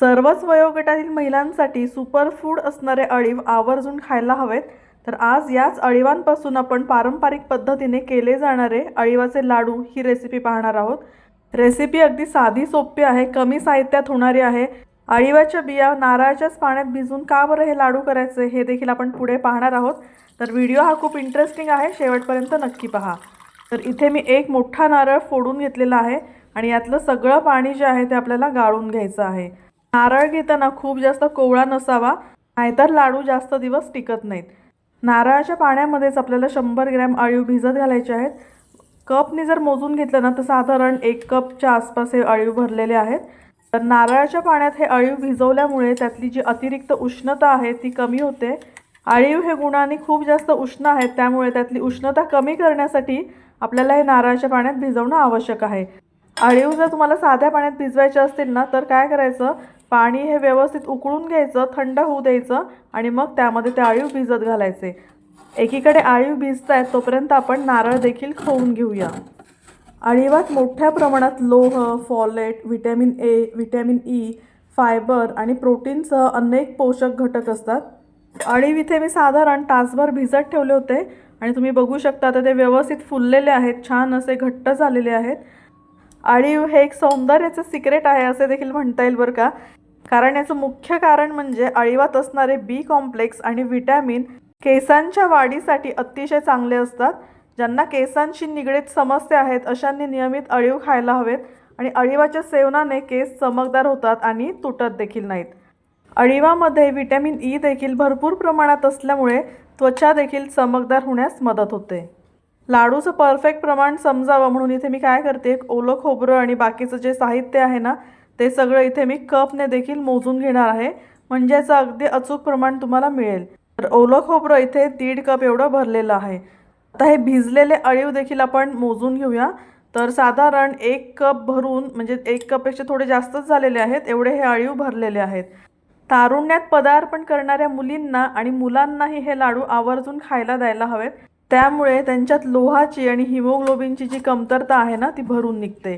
सर्वच वयोगटातील महिलांसाठी सुपरफूड असणारे अळीव आवर्जून खायला हवेत. तर आज याच अळीवांपासून आपण पारंपरिक पद्धतीने केले जाणारे अळिवाचे लाडू ही रेसिपी पाहणार आहोत. रेसिपी अगदी साधी सोपी आहे कमी साहित्यात होणारी आहे. अळिवाच्या बिया नारळाच्याच पाण्यात भिजून का बरं हे लाडू करायचे हे देखील आपण पुढे पाहणार आहोत. तर व्हिडिओ हा खूप इंटरेस्टिंग आहे शेवटपर्यंत नक्की पहा. तर इथे मी एक मोठा नारळ फोडून घेतलेला आहे आणि यातलं सगळं पाणी जे आहे ते आपल्याला गाळून घ्यायचं आहे. नारळ घेताना खूप जास्त कोवळा नसावा नाहीतर लाडू जास्त दिवस टिकत नाहीत. नारळाच्या पाण्यामध्येच आपल्याला शंभर ग्रॅम अळीव भिजत घालायचे आहेत. कपने जर मोजून घेतलं ना तर साधारण एक कपच्या आसपास हे अळीव भरलेले आहेत. तर नारळाच्या पाण्यात हे अळीव भिजवल्यामुळे त्यातली जी अतिरिक्त उष्णता आहे ती कमी होते. अळीव हे गुणांनी खूप जास्त उष्ण आहेत त्यामुळे त्यातली उष्णता कमी करण्यासाठी आपल्याला हे नारळाच्या पाण्यात भिजवणं आवश्यक आहे. अळीव जर तुम्हाला साध्या पाण्यात भिजवायचे असतील ना तर काय करायचं? पाणी हे व्यवस्थित उकळून घ्यायचं थंड होऊ द्यायचं आणि मग त्यामध्ये ते अळीव भिजत घालायचे. एकीकडे आळीव भिजत आहेत तोपर्यंत आपण नारळ देखील खाऊन घेऊया. अळीवात मोठ्या प्रमाणात लोह folate vitamin A vitamin E fibre आणि प्रोटीनसह अनेक पोषक घटक असतात. अळीव इथे मी साधारण तासभर भिजत ठेवले होते आणि तुम्ही बघू शकता तर ते व्यवस्थित फुललेले आहेत छान असे घट्ट झालेले आहेत. अळीव हे एक सौंदर्याचं सिक्रेट आहे असे देखील म्हणता येईल बरं का. कारण याचं मुख्य कारण म्हणजे अळीवात असणारे बी कॉम्प्लेक्स आणि व्हिटॅमिन केसांच्या वाढीसाठी अतिशय चांगले असतात ज्यांना केसांशी निगडीत समस्या आहेत अशांनी नियमित अळीव खायला हवेत आणि अळीवाच्या सेवनाने केस चमकदार होतात आणि तुटत देखील नाहीत. अळीवामध्ये व्हिटॅमिन ई देखील भरपूर प्रमाणात असल्यामुळे त्वचा देखील चमकदार होण्यास मदत होते. लाडूचं परफेक्ट प्रमाण समजावं म्हणून इथे मी काय करते एक ओलं खोबरं आणि बाकीचं जे साहित्य आहे ना ते सगळं इथे मी कपने देखील मोजून घेणार आहे. म्हणजे याचं अगदी अचूक प्रमाण तुम्हाला मिळेल. तर ओलं खोबरं इथे दीड कप एवढं भरलेलं आहे. आता हे भिजलेले अळीव देखील आपण मोजून घेऊया. तर साधारण एक कप भरून म्हणजे एक कपपेक्षा थोडे जास्तच झालेले आहेत एवढे हे अळीव भरलेले आहेत. तारुण्यात पदार्पण करणाऱ्या मुलींना आणि मुलांनाही हे लाडू आवर्जून खायला द्यायला हवेत. त्यामुळे त्यांच्यात लोहाची आणि हिमोग्लोबिनची जी कमतरता आहे ना ती भरून निघते.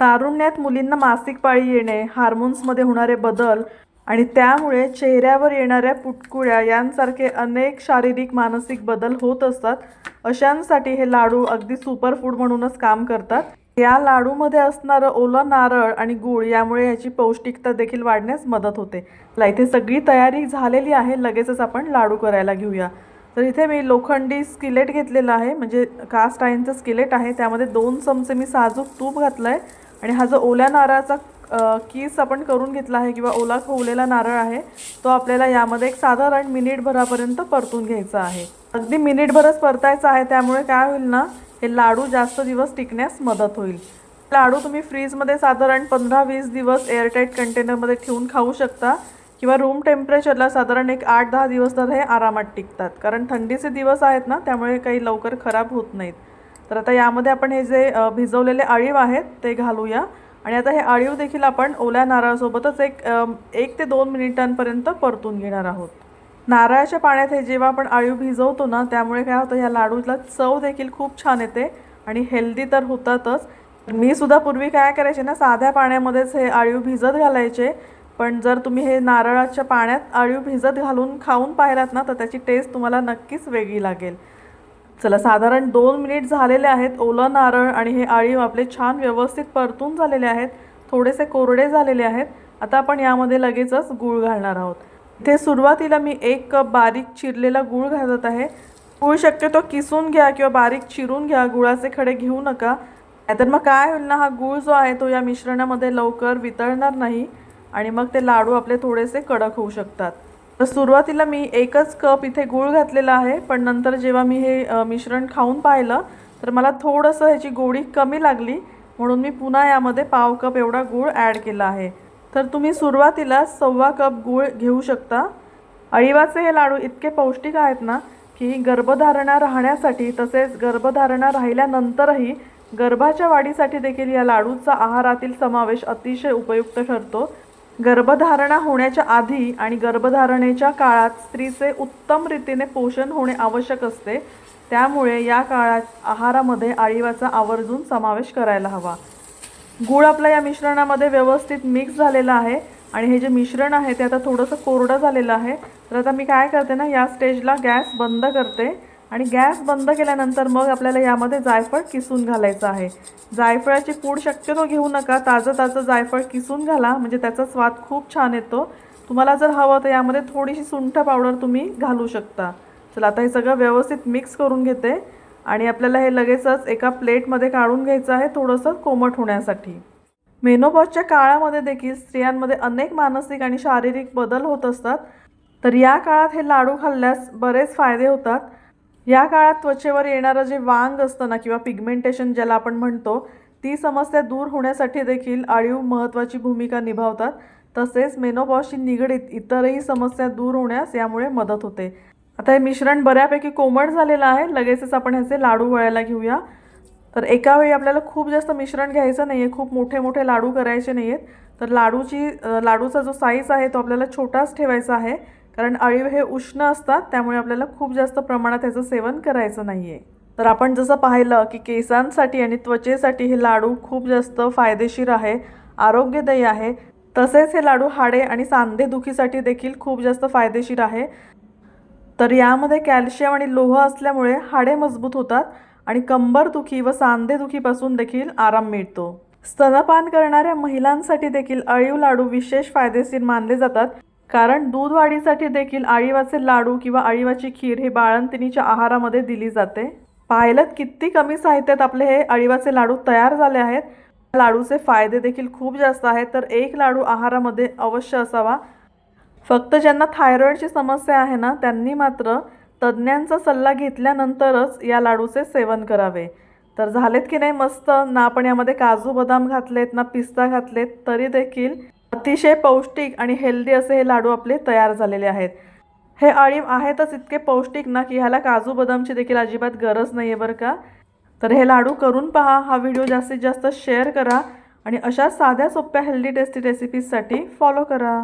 तारुण्यात मुलींना मासिक पाळी येणे हार्मोन्समध्ये होणारे बदल आणि त्यामुळे चेहऱ्यावर येणाऱ्या पुटकुळ्या यांसारखे अनेक शारीरिक मानसिक बदल होत असतात. अशांसाठी हे लाडू अगदी सुपरफूड म्हणूनच काम करतात. या लाडूमध्ये असणारं ओलं नारळ आणि गूळ यामुळे याची पौष्टिकता देखील वाढण्यास मदत होते. ला इथे सगळी तयारी झालेली आहे. लगेचच आपण लाडू करायला घेऊया. तर इथे मी लोखंडी स्किलेट घेतलेला आहे. म्हणजे कास्ट आयनचं स्किलेट आहे. त्यामध्ये दोन चमचे मी साजूक तूप घातलं आहे आणि हा जो ओल्या नारळाचा कीस किस आपण करून घेतला आहे किंवा ओला खोवलेला नारळ आहे तो आपल्याला यामध्ये एक साधारण मिनिटभरापर्यंत परतून घ्यायचा आहे. अगदी मिनिटभरच परतायचं आहे. त्यामुळे काय होईल ना हे लाडू जास्त दिवस टिकण्यास मदत होईल. लाडू तुम्ही फ्रीजमध्ये साधारण पंधरा वीस दिवस एअरटाईट कंटेनरमध्ये ठेवून खाऊ शकता. किंवा रूम टेम्परेचरला साधारण एक आठ दहा दिवस तर हे आरामात टिकतात. कारण थंडीचे दिवस आहेत ना त्यामुळे काही लवकर खराब होत नाहीत. तर आता यामध्ये आपण हे जे भिजवलेले अळीव आहेत ते घालूया. आणि आता हे अळीव देखील आपण ओल्या नारळासोबतच एक एक ते दोन मिनिटांपर्यंत परतून घेणार आहोत. नारळाच्या पाण्यात हे जेव्हा आपण अळीव भिजवतो ना त्यामुळे काय होतं ह्या लाडूला चव देखील खूप छान येते आणि हेल्दी तर होतातच. मी सुद्धा पूर्वी काय करायचे ना साध्या पाण्यामध्येच हे अळीव भिजत घालायचे. पण जर तुम्ही हे नारळाच्या पाण्यात अळीव भिजत घालून खाऊन पाहिलात ना तर त्याची टेस्ट तुम्हाला नक्कीच वेगळी लागेल. चला साधारण दोन मिनिट झालेले आहेत ओलं नारळ आणि हे अळीव आपले छान व्यवस्थित परतून झालेले आहेत. थोडेसे कोरडे झालेले आहेत. आता आपण यामध्ये लगेचच गूळ घालणार आहोत. इथे सुरुवातीला मी एक कप बारीक चिरलेला गूळ घालत आहे. गूळ शक्यतो किसून घ्या किंवा बारीक चिरून घ्या. गुळाचे खडे घेऊ नका. नाहीतर मग काय होईल ना हा गूळ जो आहे तो या मिश्रणामध्ये लवकर वितळणार नाही. आणि मग ते लाडू आपले थोडेसे कडक होऊ शकतात. तर सुरुवातीला मी एकच कप इथे गूळ घातलेला आहे पण नंतर जेव्हा मी हे मिश्रण खाऊन पाहिलं तर मला थोडंसं ह्याची गोडी कमी लागली म्हणून मी पुन्हा यामध्ये पाव कप एवढा गूळ ॲड केला आहे. तर तुम्ही सुरुवातीला सव्वा कप गूळ घेऊ शकता. अळीवाचे हे लाडू इतके पौष्टिक आहेत ना की गर्भधारणा राहण्यासाठी तसेच गर्भधारणा राहिल्यानंतरही गर्भाच्या वाढीसाठी देखील या लाडूचा आहारातील समावेश अतिशय उपयुक्त ठरतो. गर्भधारणा होण्याच्या आधी आणि गर्भधारणेच्या काळात स्त्रीचे उत्तम रीतीने पोषण होणे आवश्यक असते. त्यामुळे या काळात आहारामध्ये आळीवाचा आवर्जून समावेश करायला हवा. गूळ आपला या मिश्रणामध्ये व्यवस्थित मिक्स झालेला आहे आणि हे जे मिश्रण आहे ते आता थोडंसं कोरडं झालेलं आहे. तर आता मी काय करते ना या स्टेजला गॅस बंद करते. आणि गॅस बंद केल्यानंतर मग आपल्याला यामध्ये जायफळ किसून घालायचं आहे. जायफळाची पूड शक्यतो घेऊ नका. ताजं ताजं जायफळ किसून घाला. म्हणजे त्याचा स्वाद खूप छान येतो. तुम्हाला जर हवं तर यामध्ये थोडीशी सुंठ पावडर तुम्ही घालू शकता. चला आता हे सगळं व्यवस्थित मिक्स करून घेते. आणि आपल्याला हे लगेचच एका प्लेटमध्ये काढून घ्यायचं आहे थोडंसं कोमट होण्यासाठी. मेनोपॉजच्या काळामध्ये देखील स्त्रियांमध्ये अनेक मानसिक आणि शारीरिक बदल होत असतात. तर या काळात हे लाडू खाल्ल्यास बरेच फायदे होतात. या काळात त्वचेवर येणारं जे वांग असतं ना किंवा पिगमेंटेशन ज्याला आपण म्हणतो ती समस्या दूर होण्यासाठी देखील अळीव महत्त्वाची भूमिका निभावतात. तसेच मेनोपॉजशी निगडीत इतरही समस्या दूर होण्यास यामुळे मदत होते. आता हे मिश्रण बऱ्यापैकी कोमट झालेलं आहे. लगेचच आपण ह्याचे लाडू वळायला घेऊया. तर एका वेळी आपल्याला खूप जास्त मिश्रण घ्यायचं नाही आहे खूप मोठे मोठे लाडू करायचे नाही आहेत तर लाडूची लाडूचा जो साईज आहे तो आपल्याला छोटाच ठेवायचा आहे. कारण अळीव हे उष्ण असतात त्यामुळे आपल्याला खूप जास्त प्रमाणात ह्याचं सेवन करायचं नाही आहे तर आपण जसं पाहिलं की केसांसाठी आणि त्वचेसाठी हे लाडू खूप जास्त फायदेशीर आहे आरोग्यदायी आहे. तसेच हे लाडू हाडे आणि सांधेदुखीसाठी देखील खूप जास्त फायदेशीर आहे. तर यामध्ये कॅल्शियम आणि लोह असल्यामुळे हाडे मजबूत होतात आणि कंबरदुखी व सांधेदुखीपासून देखील आराम मिळतो. स्तनपान करणाऱ्या महिलांसाठी देखील अळीव लाडू विशेष फायदेशीर मानले जातात. कारण दूध वाढीसाठी देखील अळीवाचे लाडू किंवा अळीवाची खीर ही बाळंतिणीच्या आहारामध्ये दिली जाते. पाहिलं किती कमी साहित्यात आपले हे अळीवाचे लाडू तयार झाले आहेत. लाडूचे फायदे देखील खूप जास्त आहेत तर एक लाडू आहारामध्ये अवश्य असावा. फक्त ज्यांना थायरॉईडची समस्या आहे ना त्यांनी मात्र तज्ज्ञांचा सल्ला घेतल्यानंतरच या लाडूचे सेवन करावे. तर झालेत की नाही मस्त? ना आपण यामध्ये काजू बदाम घातलेत ना पिस्ता घातलेत तरी देखील अतिशय पौष्टिक आणि हेल्दी असे हे लाडू आपले तयार झालेले आहेत. हे अळीव आहेतच इतके पौष्टिक ना की ह्याला काजू बदामची देखील अजिबात गरज नाही आहे बरं का. तर हे लाडू करून पहा हा व्हिडिओ जास्तीत जास्त शेअर करा आणि अशा साध्या सोप्या हेल्दी टेस्टी रेसिपीजसाठी फॉलो करा.